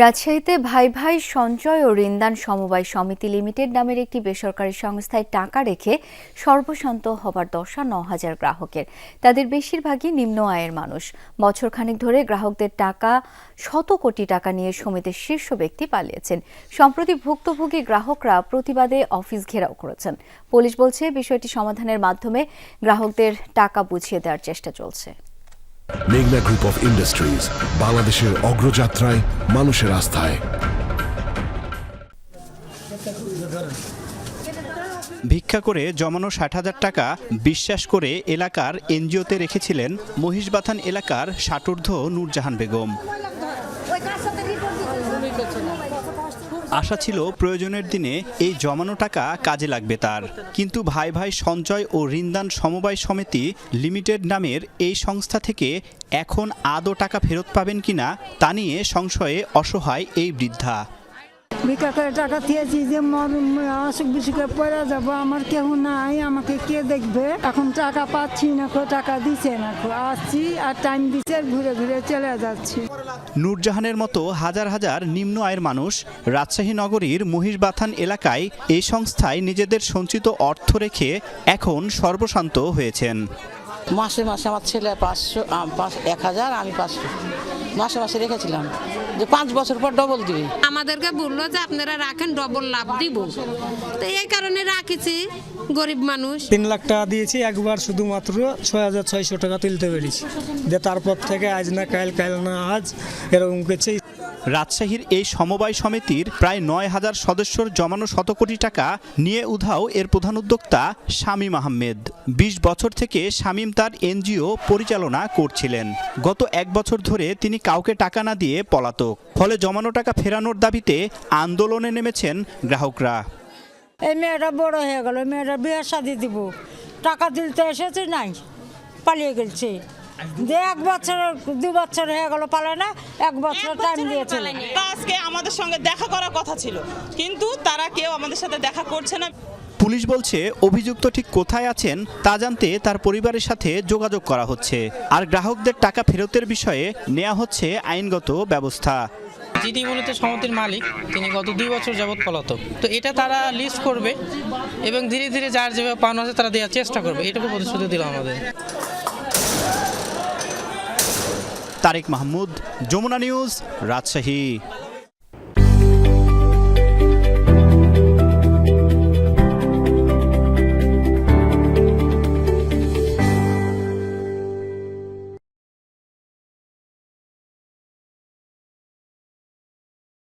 রাজশাহীতে ভাই ভাই সঞ্চয় ও ঋণদান সমবায় সমিতি লিমিটেড নামের একটি বেসরকারি সংস্থায় টাকা রেখে সর্বশান্ত হবার দশা ন হাজার গ্রাহকের। তাদের বেশিরভাগই নিম্ন আয়ের মানুষ। বছরখানেক ধরে গ্রাহকদের টাকা, শত কোটি টাকা নিয়ে সমিতির শীর্ষ ব্যক্তি পালিয়েছেন। সম্প্রতি ভুক্তভোগী গ্রাহকরা প্রতিবাদে অফিস ঘেরাও করেছেন। পুলিশ বলছে, বিষয়টি সমাধানের মাধ্যমে গ্রাহকদের টাকা বুঝিয়ে দেওয়ার চেষ্টা চলছে। মেঘনা গ্রুপ অফ ইন্ডাস্ট্রিজ বাংলাদেশের অগ্রযাত্রায়, মানুষের আস্থায়। ভিক্ষা করে জমানো ষাট হাজার টাকা বিশ্বাস করে এলাকার এনজিওতে রেখেছিলেন মহিষবাথান এলাকার ষাটূর্ধ্ব নূরজাহান বেগম। আশা ছিল প্রয়োজনের দিনে এই জমানো টাকা কাজে লাগবে তার। কিন্তু ভাই ভাই সঞ্চয় ও ঋণদান সমবায় সমিতি লিমিটেড নামের এই সংস্থা থেকে এখন আদৌ টাকা ফেরত পাবেন কিনা তা নিয়ে সংশয়ে অসহায় এই বৃদ্ধা। ভিক্ষা করে টাকা দিয়েছি যে মর অসুখ বিসুখে পড়ে যাব আমার কেউ নাই আমাকে কে দেখবে? এখন টাকা পাচ্ছি না কো টাকা দিছে না কো। আসছি আর টাইম দিচ্ছে ঘুরে ঘুরে চলে যাচ্ছি। নূরজাহানের মতো হাজার হাজার নিম্ন আয়ের মানুষ রাজশাহী নগরীর মহিষবাথান এলাকায় এই সংস্থায় নিজেদের সঞ্চিত অর্থ রেখে এখন সর্বশান্ত হয়েছেন। মাসে মাসে আমার ছেলে পাঁচশো পাঁচ- এক হাজার আমি পাঁচশো। মাসে মাসে রেখেছিলাম। যে পাঁচ বছর পর ডবল দিবে। আমাদেরকে বলল যে আপনারা রাখেন ডবল লাভ দিব। তো এই কারণে রাখেছি গরিব মানুষ। তিন লাখ টাকা দিয়েছি একবার শুধুমাত্র ছয় হাজার ছয়শো টাকা তুলতে পেরেছি। যে তারপর থেকে আজ না কাল কাল না আজ এরকম করছে রাজশাহীর এই সমবায় সমিতির প্রায় নয় হাজার সদস্যর জমানো শত কোটি টাকা নিয়ে উধাও এর প্রধান উদ্যোক্তা শামীম আহমেদ। বিশ বছর থেকে শামীম তার এনজিও পরিচালনা করছিলেন। গত এক বছর ধরে তিনি কাউকে টাকা না দিয়ে পলাতক। ফলে জমানো টাকা ফেরানোর দাবিতে আন্দোলনে নেমেছেন গ্রাহকরা। এই মেয়েটা বড় হয়ে গেল মেয়েটা বিয়ের শাদি দিব। টাকা দিতে এসেছে নাই, পালিয়ে গেছে যে এক বছর দু বছর হয়ে গেল পালে না এক বছর টাইম দিয়েছিল। আজকে আমাদের সঙ্গে দেখা করার কথা ছিল কিন্তু তারা কেউ আমাদের সাথে দেখা করছে না। পুলিশ বলছে অভিযুক্ত ঠিক কোথায় আছেন তা জানতে তার পরিবারের সাথে যোগাযোগ করা হচ্ছে। আর গ্রাহকদের টাকা ফেরতের বিষয়ে নেওয়া হচ্ছে আইনগত ব্যবস্থা। যিনি মূলত সমিতির মালিক তিনি গত দুই বছর যাবৎ পলাতক। তো এটা তারা লিস্ট করবে এবং ধীরে ধীরে যার যেভাবে পাওনা আছে তারা দেওয়ার চেষ্টা করবে। এটুকু প্রতিশ্রুতি দিল আমাদের। তারেক মাহমুদ যমুনা নিউজ রাজশাহী।